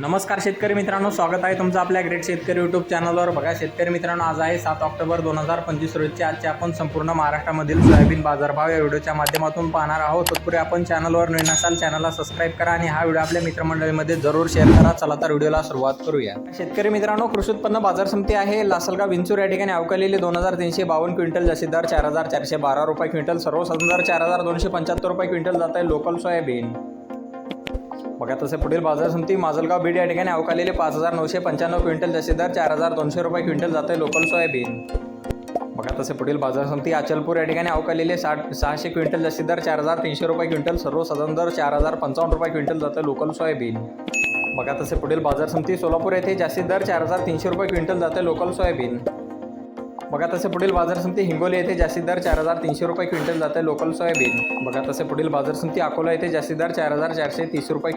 नमस्कार शेतकरी मित्रांनो स्वागत आहे तुमचं आपल्या ग्रेट शेतकरी यूट्यूब चॅनलवर बघा शेतकरी मित्रांनो आज आहे सात ऑक्टोबर दोन हजार पंचवीस रोजचे आजचे आपण संपूर्ण महाराष्ट्रामधील सोयाबीन बाजारभाव या व्हिडिओच्या माध्यमातून पाहणार आहोत. तत्पूर्वी आपण चॅनलवर नवीन असाल चॅनलला सबस्क्राईब करा आणि हा व्हिडिओ आपल्या मित्रमंडळीमध्ये जरूर शेअर करा. चला तर व्हिडिओला सुरुवात करूया. शेतकरी मित्रांनो कृषी उत्पन्न बाजार समिती आहे. लासलगाव विंचूर या ठिकाणी अवकालेली दोन हजार तीनशे बावन्न क्विंटल जास्तीत दर चार हजार चारशे बारा रुपये क्विंटल सर्वसाधारण दर चार हजार दोनशे पंच्याहत्तर रुपये क्विंटल जात आहे लोकल सोयाबीन. बघा तसे पुढील बाजार समिती माजलगाव बीड या ठिकाणी अवकालेले पाच हजार नऊशे पंच्याण्णव क्विंटल जसे दर चार हजार दोनशे रुपये क्विंटल जाते लोकल सोयाबीन. बघा तसे पुढील बाजार समिती अचलपूर या ठिकाणी अवकालेले साठ सहाशे क्विंटल जसे दर चार हजार तीनशे रुपये क्विंटल सर्वसाधारण दर चार हजार पंचावन्न रुपये क्विंटल जाते लोकल सोयाबीन. बघा तसे पुढील बाजार समिती सोलापूर येथे जास्तीत दर चार हजार तीनशे रुपये क्विंटल जाते लोकल सोयाबीन. बघा तसे पुढील बाजार समिती हिंगोली येथे जास्तीत दर चार हजार तीनशे रुपये क्विंटल जाते लोकल सोयाबीन. बघा तसे पुढील बाजार समिती अकोला येथे जास्तीत दर चार हजार चारशे तीस रुपये क्विंटल